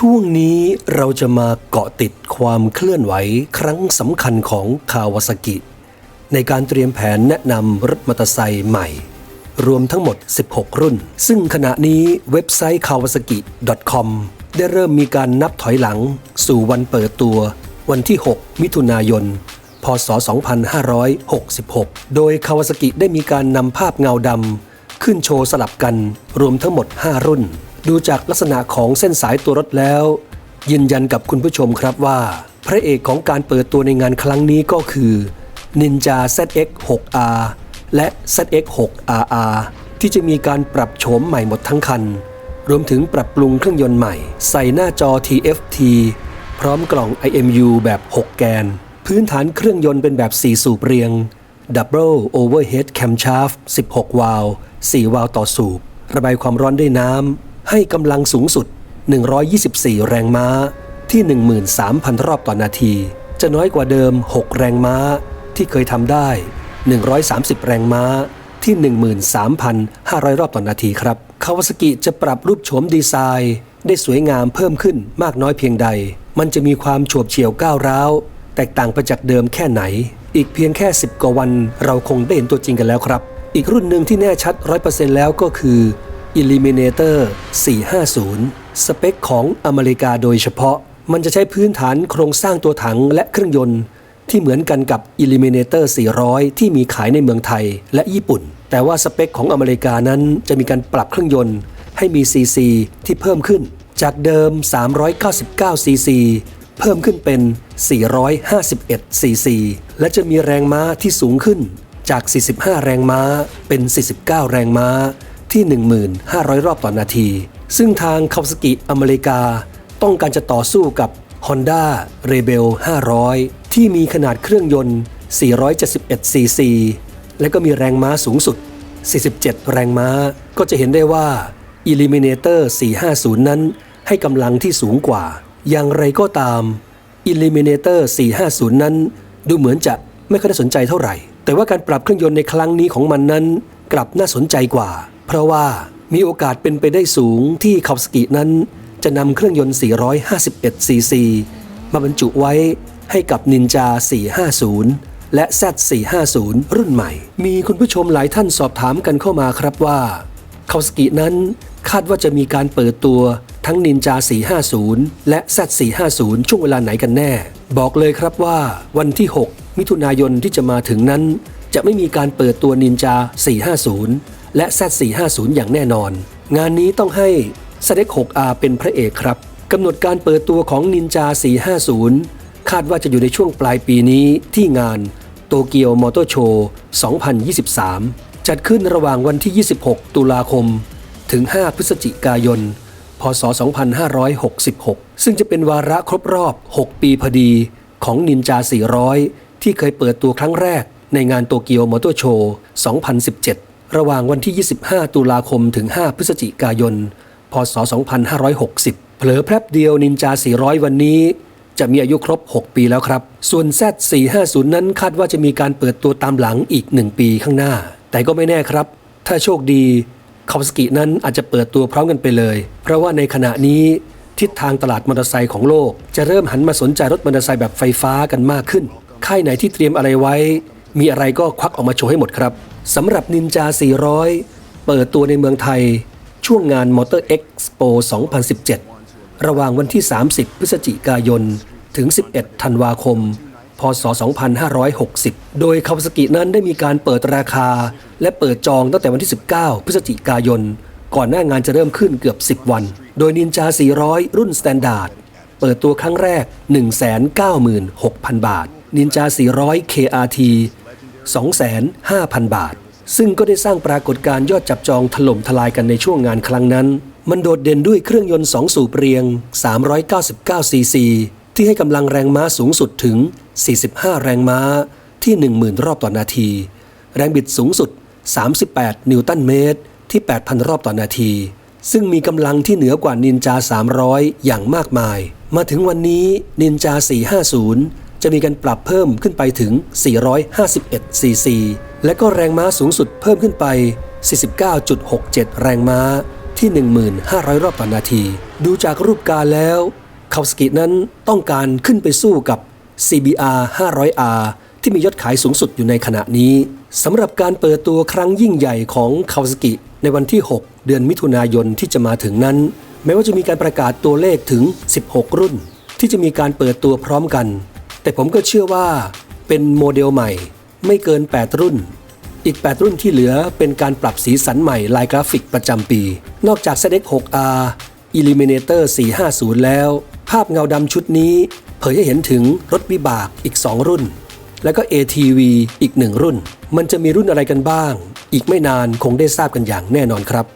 ช่วงนี้เราจะมาเกาะติดความเคลื่อนไหวครั้งสำคัญของคาวาซากิ ในการเตรียมแผนแนะนำรถมอเตอร์ไซค์ใหม่ รวมทั้งหมด 16 รุ่น ซึ่งขณะนี้เว็บไซต์ kawasaki com ได้เริ่มมีการนับถอยหลัง สู่วันเปิดตัว วันที่ 6 มิถุนายน พศ 2566 โดยคาวาซากิได้มีการนำภาพเงาดำขึ้นโชว์สลับกันรวมทั้งหมด 5 รุ่น ดูจากลักษณะของเส้นสายตัวรถแล้ว ยืนยันกับคุณผู้ชมครับว่า พระเอกของการเปิดตัวในงานครั้งนี้ก็คือ Ninja ZX 6R และ ZX 6RR ที่จะมีการปรับโฉมใหม่หมดทั้งคัน รวมถึงปรับปรุงเครื่องยนต์ใหม่ ใส่หน้าจอ TFT พร้อมกล่อง IMU แบบ 6 แกน พื้นฐานเครื่องยนต์เป็นแบบ 4 สูบเรียง Double Overhead Camshaft 16 วาล์ว4 วาล์วต่อสูบ ระบายความร้อนด้วยน้ำ ให้กำลังสูงสุด 124 แรงม้าที่ 13,000 รอบต่อนาที จะน้อยกว่าเดิม 6 แรงม้าที่เคยทำได้ 130 แรงม้าที่ 13,500 รอบต่อนาทีครับ คาวาสกิจะปรับรูปโฉมดีไซน์ ได้สวยงามเพิ่มขึ้นมากน้อยเพียงใด มันจะมีความโฉบเฉี่ยวก้าวร้าว แตกต่างไปจากเดิมแค่ไหน อีกเพียงแค่ 10 กว่าวัน เราคงได้เห็นตัวจริงกันแล้วครับ อีกรุ่นหนึ่งที่แน่ชัด 100%แล้วก็คือ Eliminator 450 สเปคของอเมริกาโดยเฉพาะ มันจะใช้พื้นฐานโครงสร้างตัวถังและเครื่องยนต์ที่เหมือนกันกับ Eliminator 400 ที่มีขายในเมืองไทยและญี่ปุ่น แต่ว่าสเปคของอเมริกานั้นจะมีการปรับเครื่องยนต์ ให้มี CC ที่เพิ่มขึ้น จากเดิม 399 CC เพิ่มขึ้นเป็น 451 CC และจะมีแรงม้าที่สูงขึ้นจาก 45 แรงม้าเป็น 49 แรงม้า ที่ 1,500 รอบต่อนนาที ซึ่งทางคาวาซากิอเมริกา ต้องการจะต่อสู้กับ Honda Rebel 500 ที่มีขนาดเครื่องยนต์ 471 cc และก็มีแรงม้าสูงสุด 47 แรงม้า ก็จะเห็นได้ว่า Eliminator 450 นั้น ให้กำลังที่สูงกว่า อย่างไรก็ตาม Eliminator 450 นั้น ดูเหมือนจะไม่ค่อยได้สนใจเท่าไหร่ แต่ว่าการปรับเครื่องยนต์ในครั้งนี้ของมันนั้น กลับน่าสนใจกว่า เพราะว่ามีโอกาสเป็นไปได้สูงที่คาวสกินั้น จะนำเครื่องยนต์ 451 cc มาบรรจุไว้ให้กับ Ninja 450 และ Z450 รุ่นใหม่ มีคุณผู้ชมหลายท่านสอบถามกันเข้ามาครับว่าคาวสกินั้นคาดว่าจะมีการเปิดตัวทั้ง Ninja 450 และ Z450 ช่วงเวลาไหนกันแน่ บอกเลยครับว่าวันที่ 6 มิถุนายนที่จะมาถึงนั้น จะไม่มีการเปิดตัว Ninja 450 และ Z450 อย่างแน่นอน งานนี้ต้องให้ s d 6R เป็นพระเอกครับกำหนดการเปิดตัวของ Ninja 450 คาดว่าจะอยู่ในช่วงปลายปีนี้ที่งานโตเกียวมอเตอร์โชว์2023 จัดขึ้นระหว่างวันที่ 26 ตุลาคม ถึง 5 พฤศจิกายน พศ 2566 ซึ่งจะเป็นวาระครบรอบ 6 ปีพอดีของ Ninja 400 ที่เคยเปิดตัวครั้งแรกในงานโตเกียวมอเตอร์โชว์ 2017 ระหว่างวันที่ 25 ตุลาคมถึง 5 พฤศจิกายน พศ 2560 เผลอแพรบเดียวนินจา 400 วันนี้ จะมีอายุครบ 6 ปีแล้วครับ ส่วน Z450 นั้นคาดว่าจะมีการเปิดตัวตามหลังอีก 1 ปีข้างหน้า แต่ก็ไม่แน่ครับ ถ้าโชคดีคาวสกินั้นอาจจะเปิดตัวพร้อมกันไปเลย เพราะว่าในขณะนี้ทิศทางตลาดมอเตอร์ไซค์ของโลก จะเริ่มหันมาสนใจรถมอเตอร์ไซค์แบบไฟฟ้ากันมากขึ้น ค่ายไหนที่เตรียมอะไรไว้ มีอะไรก็ควักออกมาโชว์ให้หมดครับสำหรับนินจา 400 เปิดตัวในเมืองไทย ช่วงงาน Motor Expo 2017 ระหว่างวันที่ 30 พฤศจิกายน ถึง 11 ธันวาคม พศ 2560 โดยคาวาสกินั้นได้มีการเปิดราคา และเปิดจองตั้งแต่วันที่ 19 พฤศจิกายน ก่อนหน้างานจะเริ่มขึ้นเกือบ 10 วัน โดยนินจา 400 รุ่นสแตนดาร์ดเปิดตัวครั้งแรก 196,000 บาทนินจา400 KRT 25,000 บาท ซึ่งก็ได้สร้างปรากฏการณ์ยอดจับจองถล่มทลายกันในช่วงงานครั้งนั้น มันโดดเด่นด้วยเครื่องยนต์ 2 สูบเรียง 399 ซีซี ที่ให้กำลังแรงม้าสูงสุดถึง 45 แรงม้าที่ 10,000 รอบต่อนาที แรงบิดสูงสุด 38 นิวตันเมตร ที่ 8,000 รอบต่อนาที ซึ่งมีกำลังที่เหนือกว่านินจา 300 อย่างมากมาย มาถึงวันนี้นินจา 450 จะมีการปรับเพิ่มขึ้นไปถึง 451 ซีซี และก็แรงม้าสูงสุดเพิ่มขึ้นไป 49.67 แรงม้าที่ 1500 รอบต่อนาที ดูจากรูปการแล้วคาวสกินั้นต้องการขึ้นไปสู้กับ CBR 500R ที่มียอดขายสูงสุดอยู่ในขณะนี้สำหรับการเปิดตัวครั้งยิ่งใหญ่ของคาวสกิในวันที่ 6 เดือนมิถุนายนที่จะมาถึงนั้น แม้ว่าจะมีการประกาศตัวเลขถึง 16 รุ่น ที่จะมีการเปิดตัวพร้อมกัน แต่ผมก็เชื่อว่าเป็นโมเดลใหม่ ไม่เกิน 8 รุ่น อีก 8 รุ่นที่เหลือเป็นการปรับสีสันใหม่ลายกราฟิกประจำปี นอกจาก ZX 6R Eliminator 450 แล้ว ภาพเงาดำชุดนี้ เผยให้เห็นถึงรถวิบากอีก 2 รุ่น แล้วก็ ATV อีก 1 รุ่น มันจะมีรุ่นอะไรกันบ้าง อีกไม่นานคงได้ทราบกันอย่างแน่นอนครับ